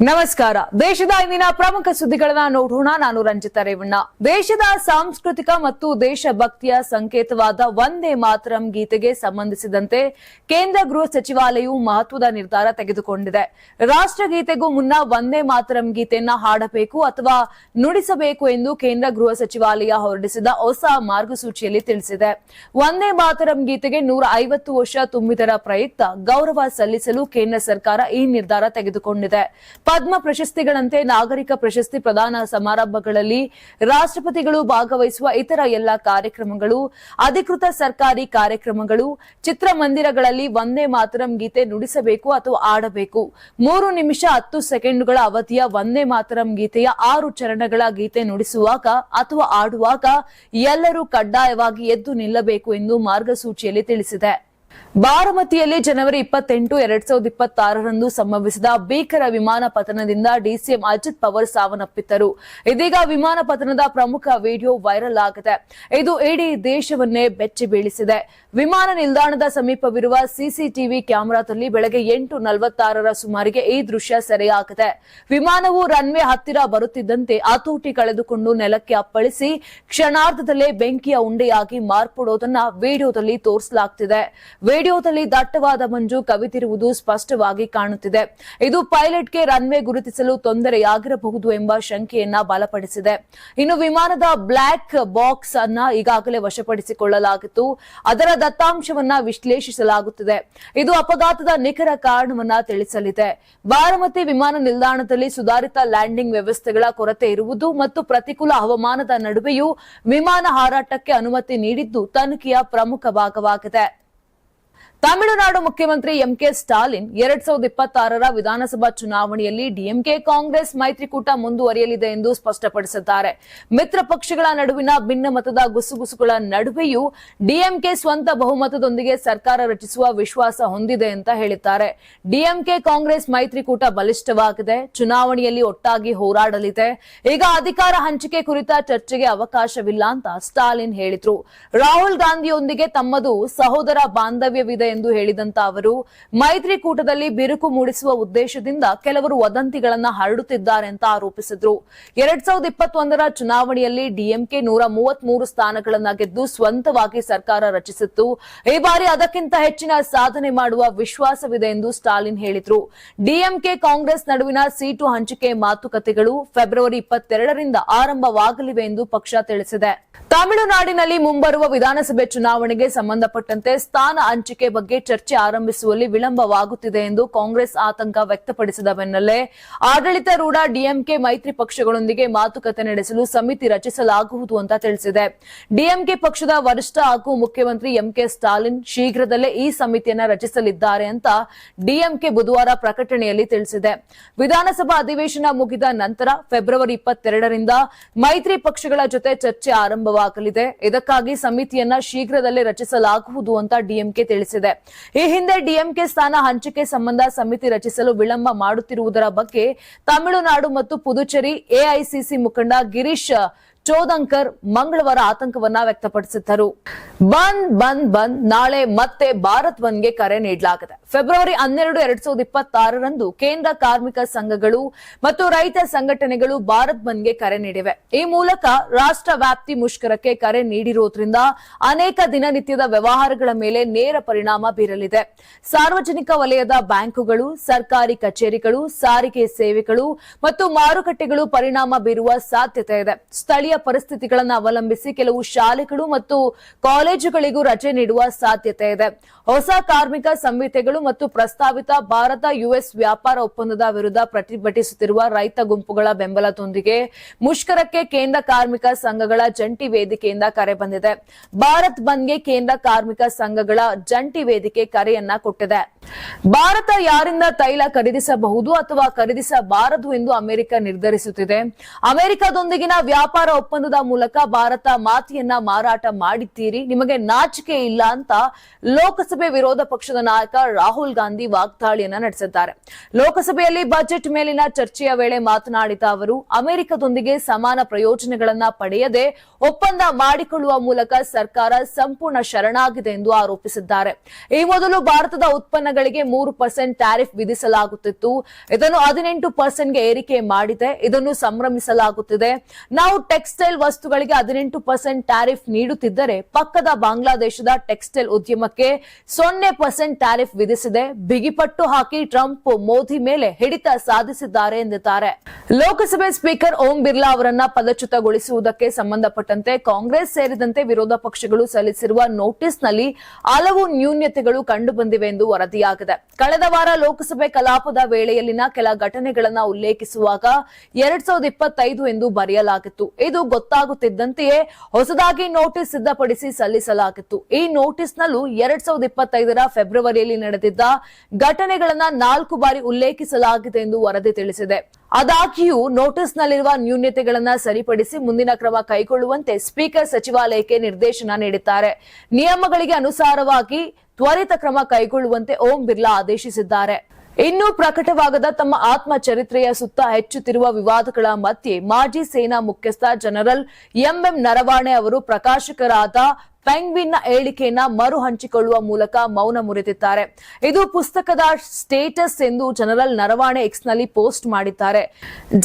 ನಮಸ್ಕಾರ. ದೇಶದ ಇಂದಿನ ಪ್ರಮುಖ ಸುದ್ದಿಗಳನ್ನ ನೋಡೋಣ. ನಾನು ರಂಜಿತಾ ರೇವಣ್ಣ. ದೇಶದ ಸಾಂಸ್ಕೃತಿಕ ಮತ್ತು ದೇಶಭಕ್ತಿಯ ಸಂಕೇತವಾದ ವಂದೇ ಮಾತರಂ ಗೀತೆಗೆ ಸಂಬಂಧಿಸಿದಂತೆ ಕೇಂದ್ರ ಗೃಹ ಸಚಿವಾಲಯವು ಮಹತ್ವದ ನಿರ್ಧಾರ ತೆಗೆದುಕೊಂಡಿದೆ. ರಾಷ್ಟ್ರಗೀತೆಗೂ ಮುನ್ನ ವಂದೇ ಮಾತರಂ ಗೀತೆಯನ್ನ ಹಾಡಬೇಕು ಅಥವಾ ನುಡಿಸಬೇಕು ಎಂದು ಕೇಂದ್ರ ಗೃಹ ಸಚಿವಾಲಯ ಹೊರಡಿಸಿದ ಹೊಸ ಮಾರ್ಗಸೂಚಿಯಲ್ಲಿ ತಿಳಿಸಿದೆ. ವಂದೇ ಮಾತರಂ ಗೀತೆಗೆ ನೂರ ಐವತ್ತು ವರ್ಷ ತುಂಬಿದರ ಪ್ರಯುಕ್ತ ಗೌರವ ಸಲ್ಲಿಸಲು ಕೇಂದ್ರ ಸರ್ಕಾರ ಈ ನಿರ್ಧಾರ ತೆಗೆದುಕೊಂಡಿದೆ. ಪದ್ಮ ಪ್ರಶಸ್ತಿಗಳಂತೆ ನಾಗರಿಕ ಪ್ರಶಸ್ತಿ ಪ್ರದಾನ ಸಮಾರಂಭಗಳಲ್ಲಿ ರಾಷ್ಟ್ರಪತಿಗಳು ಭಾಗವಹಿಸುವ ಇತರ ಎಲ್ಲ ಕಾರ್ಯಕ್ರಮಗಳು, ಅಧಿಕೃತ ಸರ್ಕಾರಿ ಕಾರ್ಯಕ್ರಮಗಳು, ಚಿತ್ರಮಂದಿರಗಳಲ್ಲಿ ವಂದೇ ಮಾತರಂ ಗೀತೆ ನುಡಿಸಬೇಕು ಅಥವಾ ಆಡಬೇಕು ಮೂರು ನಿಮಿಷ ಹತ್ತು ಸೆಕೆಂಡುಗಳ ಅವಧಿಯ ವಂದೇ ಮಾತರಂ ಗೀತೆಯ ಆರು ಚರಣಗಳ ಗೀತೆ ನುಡಿಸುವಾಗ ಅಥವಾ ಆಡುವಾಗ ಎಲ್ಲರೂ ಕಡ್ಡಾಯವಾಗಿ ಎದ್ದು ನಿಲ್ಲಬೇಕು ಎಂದು ಮಾರ್ಗಸೂಚಿಯಲ್ಲಿ ತಿಳಿಸಿದೆ. ಬಾರಾಮತಿಯಲ್ಲಿ ಜನವರಿ ಇಪ್ಪತ್ತೆಂಟು, ಎರಡ್ ಸಾವಿರದ ಇಪ್ಪತ್ತಾರರಂದು ಸಂಭವಿಸಿದ ಭೀಕರ ವಿಮಾನ ಪತನದಿಂದ ಡಿಸಿಎಂ ಅಜಿತ್ ಪವರ್ ಸಾವನ್ನಪ್ಪಿದ್ದರು. ಇದೀಗ ವಿಮಾನ ಪತನದ ಪ್ರಮುಖ ವಿಡಿಯೋ ವೈರಲ್ ಆಗಿದೆ. ಇದು ಇಡೀ ದೇಶವನ್ನೇ ಬೆಚ್ಚಿ ಬೀಳಿಸಿದೆ. ವಿಮಾನ ನಿಲ್ದಾಣದ ಸಮೀಪವಿರುವ ಸಿಸಿಟಿವಿ ಕ್ಯಾಮೆರಾದಲ್ಲಿ ಬೆಳಗ್ಗೆ ಎಂಟು ನಲವತ್ತಾರರ ಸುಮಾರಿಗೆ ಈ ದೃಶ್ಯ ಸೆರೆಯಾಗಿದೆ. ವಿಮಾನವು ರನ್ವೇ ಹತ್ತಿರ ಬರುತ್ತಿದ್ದಂತೆ ಹತೋಟಿ ಕಳೆದುಕೊಂಡು ನೆಲಕ್ಕೆ ಅಪ್ಪಳಿಸಿ ಕ್ಷಣಾರ್ಧದಲ್ಲೇ ಬೆಂಕಿಯ ಉಂಡೆಯಾಗಿ ಮಾರ್ಪಡೋದನ್ನ ವಿಡಿಯೋದಲ್ಲಿ ತೋರಿಸಲಾಗ್ತಿದೆ. ವಿಡಿಯೋದಲ್ಲಿ ದಟ್ಟವಾದ ಮಂಜು ಕವಿತಿರುವುದು ಸ್ಪಷ್ಟವಾಗಿ ಕಾಣುತ್ತಿದೆ. ಇದು ಪೈಲಟ್ಗೆ ರನ್ವೇ ಗುರುತಿಸಲು ತೊಂದರೆಯಾಗಿರಬಹುದು ಎಂಬ ಶಂಕೆಯನ್ನ ಬಲಪಡಿಸಿದೆ. ಇನ್ನು ವಿಮಾನದ ಬ್ಲಾಕ್ ಬಾಕ್ಸ್ ಅನ್ನ ಈಗಾಗಲೇ ವಶಪಡಿಸಿಕೊಳ್ಳಲಾಗಿತ್ತು. ಅದರ ದತ್ತಾಂಶವನ್ನ ವಿಶ್ಲೇಷಿಸಲಾಗುತ್ತಿದೆ. ಇದು ಅಪಘಾತದ ನಿಖರ ಕಾರಣವನ್ನ ತಿಳಿಸಲಿದೆ. ಬಾರಾಮತಿ ವಿಮಾನ ನಿಲ್ದಾಣದಲ್ಲಿ ಸುಧಾರಿತ ಲ್ಯಾಂಡಿಂಗ್ ವ್ಯವಸ್ಥೆಗಳ ಕೊರತೆ ಇರುವುದು ಮತ್ತು ಪ್ರತಿಕೂಲ ಹವಾಮಾನದ ನಡುವೆಯೂ ವಿಮಾನ ಹಾರಾಟಕ್ಕೆ ಅನುಮತಿ ನೀಡಿದ್ದು ತನಿಖೆಯ ಪ್ರಮುಖ ಭಾಗವಾಗಿದೆ. ತಮಿಳುನಾಡು ಮುಖ್ಯಮಂತ್ರಿ ಎಂಕೆ ಸ್ಟಾಲಿನ್ ಎರಡ್ ಸಾವಿರದ ಇಪ್ಪತ್ತಾರರ ವಿಧಾನಸಭಾ ಚುನಾವಣೆಯಲ್ಲಿ ಡಿಎಂಕೆ ಕಾಂಗ್ರೆಸ್ ಮೈತ್ರಿಕೂಟ ಮುಂದುವರಿಯಲಿದೆ ಎಂದು ಸ್ಪಷ್ಟಪಡಿಸಿದ್ದಾರೆ. ಮಿತ್ರ ಪಕ್ಷಗಳ ನಡುವಿನ ಭಿನ್ನಮತದ ಗುಸುಗುಸುಗಳ ನಡುವೆಯೂ ಡಿಎಂಕೆ ಸ್ವಂತ ಬಹುಮತದೊಂದಿಗೆ ಸರ್ಕಾರ ರಚಿಸುವ ವಿಶ್ವಾಸ ಹೊಂದಿದೆ ಅಂತ ಹೇಳಿದ್ದಾರೆ. ಡಿಎಂಕೆ ಕಾಂಗ್ರೆಸ್ ಮೈತ್ರಿಕೂಟ ಬಲಿಷ್ಠವಾಗಿದೆ. ಚುನಾವಣೆಯಲ್ಲಿ ಒಟ್ಟಾಗಿ ಹೋರಾಡಲಿದೆ. ಈಗ ಅಧಿಕಾರ ಹಂಚಿಕೆ ಕುರಿತ ಚರ್ಚೆಗೆ ಅವಕಾಶವಿಲ್ಲ ಅಂತ ಸ್ಟಾಲಿನ್ ಹೇಳಿದ್ರು. ರಾಹುಲ್ ಗಾಂಧಿಯೊಂದಿಗೆ ತಮ್ಮದು ಸಹೋದರ ಬಾಂಧವ್ಯವಿದೆ ಎಂದು ಹೇಳಿದಂತ ಅವರು, ಮೈತ್ರಿಕೂಟದಲ್ಲಿ ಬಿರುಕು ಮೂಡಿಸುವ ಉದ್ದೇಶದಿಂದ ಕೆಲವರು ವದಂತಿಗಳನ್ನು ಹರಡುತ್ತಿದ್ದಾರೆ ಅಂತ ಆರೋಪಿಸಿದ್ರು. ಎರಡ್ ಸಾವಿರದ ಇಪ್ಪತ್ತೊಂದರ ಚುನಾವಣೆಯಲ್ಲಿ ಡಿಎಂಕೆ ನೂರ ಮೂವತ್ಮೂರು ಸ್ಥಾನಗಳನ್ನ ಗೆದ್ದು ಸ್ವಂತವಾಗಿ ಸರ್ಕಾರ ರಚಿಸಿತ್ತು. ಈ ಬಾರಿ ಅದಕ್ಕಿಂತ ಹೆಚ್ಚಿನ ಸಾಧನೆ ಮಾಡುವ ವಿಶ್ವಾಸವಿದೆ ಎಂದು ಸ್ಟಾಲಿನ್ ಹೇಳಿದ್ರು. ಡಿಎಂಕೆ ಕಾಂಗ್ರೆಸ್ ನಡುವಿನ ಸೀಟು ಹಂಚಿಕೆ ಮಾತುಕತೆಗಳು ಫೆಬ್ರವರಿ ಇಪ್ಪತ್ತೆರಡರಿಂದ ಆರಂಭವಾಗಲಿವೆ ಎಂದು ಪಕ್ಷ ತಿಳಿಸಿದೆ. ತಮಿಳುನಾಡಿನಲ್ಲಿ ಮುಂಬರುವ ವಿಧಾನಸಭೆ ಚುನಾವಣೆಗೆ ಸಂಬಂಧಪಟ್ಟಂತೆ ಸ್ಥಾನ ಹಂಚಿಕೆ ಬಗ್ಗೆ ಚರ್ಚೆ ಆರಂಭಿಸುವಲ್ಲಿ ವಿಳಂಬವಾಗುತ್ತಿದೆ ಎಂದು ಕಾಂಗ್ರೆಸ್ ಆತಂಕ ವ್ಯಕ್ತಪಡಿಸಿದ ಬೆನ್ನಲ್ಲೇ ಆಡಳಿತಾರೂಢ ಡಿಎಂಕೆ ಮೈತ್ರಿ ಪಕ್ಷಗಳೊಂದಿಗೆ ಮಾತುಕತೆ ನಡೆಸಲು ಸಮಿತಿ ರಚಿಸಲಾಗುವುದು ಅಂತ ತಿಳಿಸಿದೆ. ಡಿಎಂಕೆ ಪಕ್ಷದ ವರಿಷ್ಠ ಹಾಗೂ ಮುಖ್ಯಮಂತ್ರಿ ಎಂಕೆ ಸ್ಟಾಲಿನ್ ಶೀಘ್ರದಲ್ಲೇ ಈ ಸಮಿತಿಯನ್ನು ರಚಿಸಲಿದ್ದಾರೆ ಅಂತ ಡಿಎಂಕೆ ಬುಧವಾರ ಪ್ರಕಟಣೆಯಲ್ಲಿ ತಿಳಿಸಿದೆ. ವಿಧಾನಸಭಾ ಅಧಿವೇಶನ ಮುಗಿದ ನಂತರ ಫೆಬ್ರವರಿ ಇಪ್ಪತ್ತೆರಡರಿಂದ ಮೈತ್ರಿ ಪಕ್ಷಗಳ ಜೊತೆ ಚರ್ಚೆ ಆರಂಭವಾಗಲಿದೆ ಇದಕ್ಕಾಗಿ ಸಮಿತಿಯನ್ನ ಶೀಘ್ರದಲ್ಲೇ ರಚಿಸಲಾಗುವುದು ಅಂತ ಡಿಎಂಕೆ ತಿಳಿಸಿದೆ. ಈ ಹಿಂದೆ ಡಿಎಂಕೆ ಸ್ಥಾನ ಹಂಚಿಕೆ ಸಂಬಂಧ ಸಮಿತಿ ರಚಿಸಲು ವಿಳಂಬ ಮಾಡುತ್ತಿರುವುದರ ಬಗ್ಗೆ ತಮಿಳುನಾಡು ಮತ್ತು ಪುದುಚೇರಿ ಎಐಸಿಸಿ ಮುಖಂಡ ಗಿರೀಶ್ ಚೋದಂಕರ್ ಮಂಗಳವಾರ ಆತಂಕವನ್ನ ವ್ಯಕ್ತಪಡಿಸಿದ್ದರು. ಬಂದ್ ಬಂದ್ ಬಂದ್, ನಾಳೆ ಮತ್ತೆ ಭಾರತ್ ಬಂದ್ಗೆ ಕರೆ ನೀಡಲಾಗಿದೆ. ಫೆಬ್ರವರಿ ಹನ್ನೆರಡು, ಎರಡ್ ಸಾವಿರದ ಇಪ್ಪತ್ತಾರರಂದು ಕೇಂದ್ರ ಕಾರ್ಮಿಕ ಸಂಘಗಳು ಮತ್ತು ರೈತ ಸಂಘಟನೆಗಳು ಭಾರತ್ ಬಂದ್ಗೆ ಕರೆ ನೀಡಿವೆ. ಈ ಮೂಲಕ ರಾಷ್ಟ್ರ ವ್ಯಾಪ್ತಿ ಮುಷ್ಕರಕ್ಕೆ ಕರೆ ನೀಡಿರುವುದರಿಂದ ಅನೇಕ ದಿನನಿತ್ಯದ ವ್ಯವಹಾರಗಳ ಮೇಲೆ ನೇರ ಪರಿಣಾಮ ಬೀರಲಿದೆ. ಸಾರ್ವಜನಿಕ ವಲಯದ ಬ್ಯಾಂಕುಗಳು, ಸರ್ಕಾರಿ ಕಚೇರಿಗಳು, ಸಾರಿಗೆ ಸೇವೆಗಳು ಮತ್ತು ಮಾರುಕಟ್ಟೆಗಳು ಪರಿಣಾಮ ಬೀರುವ ಸಾಧ್ಯತೆ ಇದೆ. ಸ್ಥಳೀಯ ಪರಿಸ್ಥಿತಿಗಳನ್ನು ಅವಲಂಬಿಸಿ ಕೆಲವು ಶಾಲೆಗಳು ಮತ್ತು ಕಾಲೇಜುಗಳಿಗೂ ರಜೆ ನೀಡುವ ಸಾಧ್ಯತೆ ಇದೆ. ಹೊಸ ಕಾರ್ಮಿಕ ಸಂಹಿತೆಗಳು ಮತ್ತು ಪ್ರಸ್ತಾವಿತ ಭಾರತ ಯುಎಸ್ ವ್ಯಾಪಾರ ಒಪ್ಪಂದದ ವಿರುದ್ಧ ಪ್ರತಿಭಟಿಸುತ್ತಿರುವ ರೈತ ಗುಂಪುಗಳ ಬೆಂಬಲದೊಂದಿಗೆ ಮುಷ್ಕರಕ್ಕೆ ಕೇಂದ್ರ ಕಾರ್ಮಿಕ ಸಂಘಗಳ ಜಂಟಿ ವೇದಿಕೆಯಿಂದ ಕರೆ ಬಂದಿದೆ. ಭಾರತ್ ಬಂದ್ಗೆ ಕೇಂದ್ರ ಕಾರ್ಮಿಕ ಸಂಘಗಳ ಜಂಟಿ ವೇದಿಕೆ ಕರೆಯನ್ನ ಕೊಟ್ಟಿದೆ. ಭಾರತ ಯಾರಿಂದ ತೈಲ ಖರೀದಿಸಬಹುದು ಅಥವಾ ಖರೀದಿಸಬಾರದು ಎಂದು ಅಮೆರಿಕ ನಿರ್ಧರಿಸುತ್ತಿದೆ. ಅಮೆರಿಕದೊಂದಿಗಿನ ವ್ಯಾಪಾರ ಒಪ್ಪಂದದ ಮೂಲಕ ಭಾರತ ಮಾತಿಯನ್ನ ಮಾರಾಟ ಮಾಡಿದ್ದೀರಿ. ನಿಮಗೆ ನಾಚಿಕೆ ಇಲ್ಲ ಅಂತ ಲೋಕಸಭೆ ವಿರೋಧ ಪಕ್ಷದ ನಾಯಕ ರಾಹುಲ್ ಗಾಂಧಿ ವಾಗ್ದಾಳಿಯನ್ನ ನಡೆಸಿದ್ದಾರೆ. ಲೋಕಸಭೆಯಲ್ಲಿ ಬಜೆಟ್ ಮೇಲಿನ ಚರ್ಚೆಯ ವೇಳೆ ಮಾತನಾಡಿದ ಅವರು, ಅಮೆರಿಕದೊಂದಿಗೆ ಸಮಾನ ಪ್ರಯೋಜನಗಳನ್ನ ಪಡೆಯದೆ ಒಪ್ಪಂದ ಮಾಡಿಕೊಳ್ಳುವ ಮೂಲಕ ಸರ್ಕಾರ ಸಂಪೂರ್ಣ ಶರಣಾಗಿದೆ ಎಂದು ಆರೋಪಿಸಿದ್ದಾರೆ. ಈ ಮೊದಲು ಭಾರತದ ಉತ್ಪನ್ನಗಳಿಗೆ ಮೂರು ಪರ್ಸೆಂಟ್ ಟ್ಯಾರಿಫ್ ವಿಧಿಸಲಾಗುತ್ತಿತ್ತು. ಇದನ್ನು ಹದಿನೆಂಟು ಪರ್ಸೆಂಟ್ಗೆ ಏರಿಕೆ ಮಾಡಿದೆ. ಇದನ್ನು ಸಂಭ್ರಮಿಸಲಾಗುತ್ತಿದೆ. ನಾವು ಟೆಕ್ಸ್ಟೈಲ್ ವಸ್ತುಗಳಿಗೆ ಹದಿನೆಂಟು ಪರ್ಸೆಂಟ್ ಟ್ಯಾರಿಫ್ ನೀಡುತ್ತಿದ್ದರೆ ಪಕ್ಕದ ಬಾಂಗ್ಲಾದೇಶದ ಟೆಕ್ಸ್ಟೈಲ್ ಉದ್ಯಮಕ್ಕೆ ಸೊನ್ನೆ ಪರ್ಸೆಂಟ್ ಟ್ಯಾರಿಫ್ ವಿಧಿಸಿದೆ. ಬಿಗಿಪಟ್ಟು ಹಾಕಿ ಟ್ರಂಪ್ ಮೋದಿ ಮೇಲೆ ಹಿಡಿತ ಸಾಧಿಸಿದ್ದಾರೆ ಎಂದಿದ್ದಾರೆ. ಲೋಕಸಭೆ ಸ್ಪೀಕರ್ ಓಂ ಬಿರ್ಲಾ ಅವರನ್ನ ಪದಚ್ಯುತಗೊಳಿಸುವುದಕ್ಕೆ ಸಂಬಂಧಪಟ್ಟಂತೆ ಕಾಂಗ್ರೆಸ್ ಸೇರಿದಂತೆ ವಿರೋಧ ಪಕ್ಷಗಳು ಸಲ್ಲಿಸಿರುವ ನೋಟಿಸ್ನಲ್ಲಿ ಹಲವು ನ್ಯೂನ್ಯತೆಗಳು ಕಂಡುಬಂದಿವೆ ಎಂದು ವರದಿಯಾಗಿದೆ. ಕಳೆದ ವಾರ ಲೋಕಸಭೆ ಕಲಾಪದ ವೇಳೆಯಲ್ಲಿನ ಕೆಲ ಘಟನೆಗಳನ್ನು ಉಲ್ಲೇಖಿಸುವಾಗ ಎರಡ್ ಸಾವಿರದ ಇಪ್ಪತ್ತೈದು ಎಂದು ಬರೆಯಲಾಗಿತ್ತು. ಗೊತ್ತಾಗುತ್ತಿದ್ದಂತೆಯೇ ಹೊಸದಾಗಿ ನೋಟಿಸ್ ಸಿದ್ಧಪಡಿಸಿ ಸಲ್ಲಿಸಲಾಗಿತ್ತು. ಈ ನೋಟಿಸ್ನಲ್ಲೂ ಎರಡ್ ಸಾವಿರದ ಇಪ್ಪತ್ತೈದರ ಫೆಬ್ರವರಿಯಲ್ಲಿ ನಡೆದಿದ್ದ ಘಟನೆಗಳನ್ನ ನಾಲ್ಕು ಬಾರಿ ಉಲ್ಲೇಖಿಸಲಾಗಿದೆ ಎಂದು ವರದಿ ತಿಳಿಸಿದೆ. ಆದಾಗ್ಯೂ ನೋಟಿಸ್ನಲ್ಲಿರುವ ನ್ಯೂನ್ಯತೆಗಳನ್ನ ಸರಿಪಡಿಸಿ ಮುಂದಿನ ಕ್ರಮ ಕೈಗೊಳ್ಳುವಂತೆ ಸ್ಪೀಕರ್ ಸಚಿವಾಲಯಕ್ಕೆ ನಿರ್ದೇಶನ ನೀಡಿದ್ದಾರೆ. ನಿಯಮಗಳಿಗೆ ಅನುಸಾರವಾಗಿ ತ್ವರಿತ ಕ್ರಮ ಕೈಗೊಳ್ಳುವಂತೆ ಓಂ ಬಿರ್ಲಾ ಆದೇಶಿಸಿದ್ದಾರೆ. ಇನ್ನೂ ಪ್ರಕಟವಾಗದ ತಮ್ಮ ಆತ್ಮಚರಿತ್ರೆಯ ಸುತ್ತ ಹೆಚ್ಚುತ್ತಿರುವ ವಿವಾದಗಳ ಮಧ್ಯೆ ಮಾಜಿ ಸೇನಾ ಮುಖ್ಯಸ್ಥ ಜನರಲ್ ಎಂಎಂ ನರವಾಣೆ ಅವರು ಪ್ರಕಾಶಕರಾದ ಪೆಂಗ್ವಿನ್ನ ಹೇಳಿಕೆಯನ್ನ ಮರು ಹಂಚಿಕೊಳ್ಳುವ ಮೂಲಕ ಮೌನ ಮುರಿದಿದ್ದಾರೆ. ಇದು ಪುಸ್ತಕದ ಸ್ಟೇಟಸ್ ಎಂದು ಜನರಲ್ ನರವಾಣೆ ಎಕ್ಸ್ನಲ್ಲಿ ಪೋಸ್ಟ್ ಮಾಡಿದ್ದಾರೆ.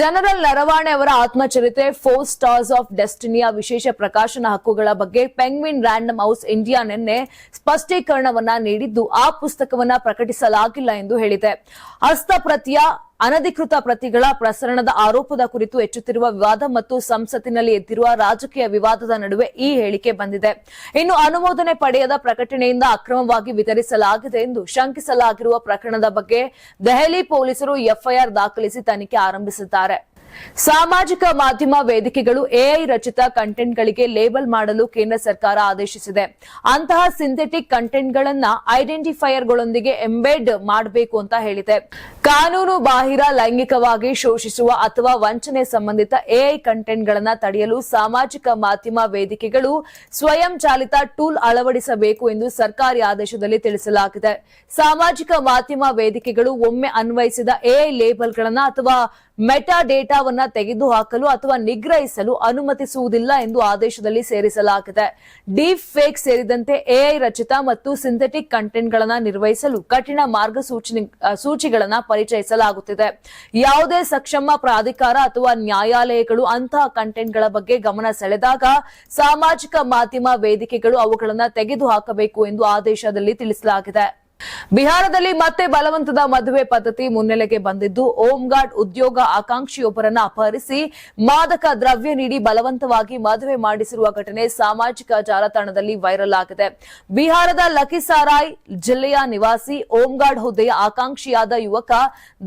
ಜನರಲ್ ನರವಾಣೆ ಅವರ ಆತ್ಮಚರಿತ್ರೆ ಫೋರ್ ಸ್ಟಾರ್ಸ್ ಆಫ್ ಡೆಸ್ಟಿನಿಯ ವಿಶೇಷ ಪ್ರಕಾಶನ ಹಕ್ಕುಗಳ ಬಗ್ಗೆ ಪೆಂಗ್ವಿನ್ ರ್ಯಾಂಡಮ್ ಹೌಸ್ ಇಂಡಿಯಾ ನಿನ್ನೆ ಸ್ಪಷ್ಟೀಕರಣವನ್ನ ನೀಡಿದ್ದು, ಆ ಪುಸ್ತಕವನ್ನ ಪ್ರಕಟಿಸಲಾಗಿಲ್ಲ ಎಂದು ಹೇಳಿದೆ. ಹಸ್ತಪ್ರತಿಯ ಅನಧಿಕೃತ ಪ್ರತಿಗಳ ಪ್ರಸರಣದ ಆರೋಪದ ಕುರಿತು ಹೆಚ್ಚುತ್ತಿರುವ ವಿವಾದ ಮತ್ತು ಸಂಸತ್ತಿನಲ್ಲಿ ಎದ್ದಿರುವ ರಾಜಕೀಯ ವಿವಾದದ ನಡುವೆ ಈ ಹೇಳಿಕೆ ಬಂದಿದೆ. ಇನ್ನು ಅನುಮೋದನೆ ಪಡೆಯದ ಪ್ರಕಟಣೆಯಿಂದ ಅಕ್ರಮವಾಗಿ ವಿತರಿಸಲಾಗಿದೆ ಎಂದು ಶಂಕಿಸಲಾಗಿರುವ ಪ್ರಕರಣದ ಬಗ್ಗೆ ದೆಹಲಿ ಪೊಲೀಸರು ಎಫ್ಐಆರ್ ದಾಖಲಿಸಿ ತನಿಖೆ ಆರಂಭಿಸಿದ್ದಾರೆ. ಸಾಮಾಜಿಕ ಮಾಧ್ಯಮ ವೇದಿಕೆಗಳು ಎಐ ರಚಿತ ಕಂಟೆಂಟ್ಗಳಿಗೆ ಲೇಬಲ್ ಮಾಡಲು ಕೇಂದ್ರ ಸರ್ಕಾರ ಆದೇಶಿಸಿದೆ. ಅಂತಹ ಸಿಂಥೆಟಿಕ್ ಕಂಟೆಂಟ್ಗಳನ್ನ ಐಡೆಂಟಿಫೈಯರ್ಗಳೊಂದಿಗೆ ಎಂಬೆಡ್ ಮಾಡಬೇಕು ಅಂತ ಹೇಳಿದೆ. ಕಾನೂನು ಬಾಹಿರ ಲೈಂಗಿಕವಾಗಿ ಶೋಷಿಸುವ ಅಥವಾ ವಂಚನೆ ಸಂಬಂಧಿತ ಎಐ ಕಂಟೆಂಟ್ಗಳನ್ನ ತಡೆಯಲು ಸಾಮಾಜಿಕ ಮಾಧ್ಯಮ ವೇದಿಕೆಗಳು ಸ್ವಯಂ ಚಾಲಿತ ಟೂಲ್ ಅಳವಡಿಸಬೇಕು ಎಂದು ಸರ್ಕಾರಿ ಆದೇಶದಲ್ಲಿ ತಿಳಿಸಲಾಗಿದೆ. ಸಾಮಾಜಿಕ ಮಾಧ್ಯಮ ವೇದಿಕೆಗಳು ಒಮ್ಮೆ ಅನ್ವಯಿಸಿದ ಎಐ ಲೇಬಲ್ಗಳನ್ನ ಅಥವಾ ಮೆಟಾ ಡೇಟಾವನ್ನ ತೆಗೆದುಹಾಕಲು ಅಥವಾ ನಿಗ್ರಹಿಸಲು ಅನುಮತಿಸುವುದಿಲ್ಲ ಎಂದು ಆದೇಶದಲ್ಲಿ ಸೇರಿಸಲಾಗಿದೆ. ಡೀಪ್ ಫೇಕ್ ಸೇರಿದಂತೆ ಎಐ ರಚಿತ ಮತ್ತು ಸಿಂಥೆಟಿಕ್ ಕಂಟೆಂಟ್ಗಳನ್ನು ನಿರ್ವಹಿಸಲು ಕಠಿಣ ಮಾರ್ಗಸೂಚಿ ಸೂಚಿಗಳನ್ನು ಪರಿಚಯಿಸಲಾಗುತ್ತಿದೆ. ಯಾವುದೇ ಸಕ್ಷಮ ಪ್ರಾಧಿಕಾರ ಅಥವಾ ನ್ಯಾಯಾಲಯಗಳು ಅಂತಹ ಕಂಟೆಂಟ್ಗಳ ಬಗ್ಗೆ ಗಮನ ಸೆಳೆದಾಗ ಸಾಮಾಜಿಕ ಮಾಧ್ಯಮ ವೇದಿಕೆಗಳು ಅವುಗಳನ್ನು ತೆಗೆದುಹಾಕಬೇಕು ಎಂದು ಆದೇಶದಲ್ಲಿ ತಿಳಿಸಲಾಗಿದೆ. ಬಿಹಾರದಲ್ಲಿ ಮತ್ತೆ ಬಲವಂತದ ಮದುವೆ ಪದ್ಧತಿ ಮುನ್ನೆಲೆಗೆ ಬಂದಿದ್ದು ಗಾರ್ಡ್ ಉದ್ಯೋಗ ಆಕಾಂಕ್ಷಿಯೊಬ್ಬರನ್ನ ಅಪಹರಿಸಿ ಮಾದಕ ದ್ರವ್ಯ ನೀಡಿ ಬಲವಂತವಾಗಿ ಮದುವೆ ಮಾಡಿಸಿರುವ ಘಟನೆ ಸಾಮಾಜಿಕ ಜಾಲತಾಣದಲ್ಲಿ ವೈರಲ್ ಆಗಿದೆ. ಬಿಹಾರದ ಲಕಿಸಾರಾಯ್ ಜಿಲ್ಲೆಯ ನಿವಾಸಿ ಗಾರ್ಡ್ ಹುದ್ದೆಯ ಆಕಾಂಕ್ಷಿಯಾದ ಯುವಕ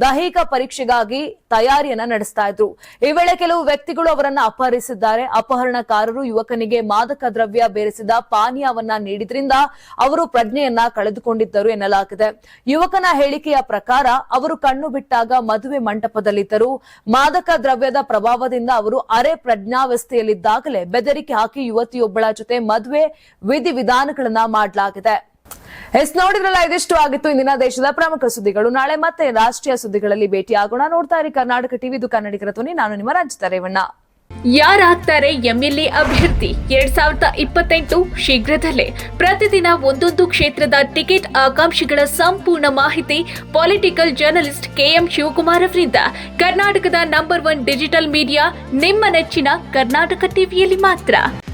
ದೈಹಿಕ ಪರೀಕ್ಷೆಗಾಗಿ ತಯಾರಿಯನ್ನ ನಡೆಸ್ತಾ ಇದ್ರು. ಈ ವೇಳೆ ಕೆಲವು ವ್ಯಕ್ತಿಗಳು ಅವರನ್ನ ಅಪಹರಿಸಿದ್ದಾರೆ. ಅಪಹರಣಕಾರರು ಯುವಕನಿಗೆ ಮಾದಕ ದ್ರವ್ಯ ಬೇರಿಸಿದ ಪಾನೀಯವನ್ನ ನೀಡಿದ್ರಿಂದ ಅವರು ಪ್ರಜ್ಞೆಯನ್ನ ಕಳೆದುಕೊಂಡಿದ್ದರು ಎನ್ನಲಾಗಿದೆ. ಯುವಕನ ಹೇಳಿಕೆಯ ಪ್ರಕಾರ ಅವರು ಕಣ್ಣು ಬಿಟ್ಟಾಗ ಮದುವೆ ಮಂಟಪದಲ್ಲಿದ್ದರು. ಮಾದಕ ದ್ರವ್ಯದ ಪ್ರಭಾವದಿಂದ ಅವರು ಅರೆ ಪ್ರಜ್ಞಾವಸ್ಥೆಯಲ್ಲಿದ್ದಾಗಲೇ ಬೆದರಿಕೆ ಹಾಕಿ ಯುವತಿಯೊಬ್ಬಳ ಜೊತೆ ಮದುವೆ ವಿಧಿವಿಧಾನಗಳನ್ನ ಮಾಡಲಾಗಿದೆ. ಎಸ್, ನೋಡಿದ್ರಲ್ಲ, ಇದಿಷ್ಟು ಆಗಿತ್ತು ಇಂದಿನ ದೇಶದ ಪ್ರಮುಖ ಸುದ್ದಿಗಳು. ನಾಳೆ ಮತ್ತೆ ರಾಷ್ಟ್ರೀಯ ಸುದ್ದಿಗಳಲ್ಲಿ ಭೇಟಿಯಾಗೋಣ. ನೋಡ್ತಾ ಇರಿ ಕರ್ನಾಟಕ ಟಿವಿ, ಇದು ಕನ್ನಡಿಗರ ಧ್ವನಿ. ನಾನು ನಿಮ್ಮ ರಂಜಿತಾ ರೇವಣ್ಣ. ಯಾರಾಗ್ತಾರೆ ಎಂಎಲ್ಎ ಅಭ್ಯರ್ಥಿ? ಎರಡ್ ಸಾವಿರದ ಇಪ್ಪತ್ತೆಂಟು ಶೀಘ್ರದಲ್ಲೇ. ಪ್ರತಿದಿನ ಒಂದೊಂದು ಕ್ಷೇತ್ರದ ಟಿಕೆಟ್ ಆಕಾಂಕ್ಷಿಗಳ ಸಂಪೂರ್ಣ ಮಾಹಿತಿ ಪೊಲಿಟಿಕಲ್ ಜರ್ನಲಿಸ್ಟ್ ಕೆಎಂ ಶಿವಕುಮಾರ್ ಅವರಿಂದ. ಕರ್ನಾಟಕದ ನಂಬರ್ ಒನ್ ಡಿಜಿಟಲ್ ಮೀಡಿಯಾ ನಿಮ್ಮ ನೆಚ್ಚಿನ ಕರ್ನಾಟಕ ಟಿವಿಯಲ್ಲಿ ಮಾತ್ರ.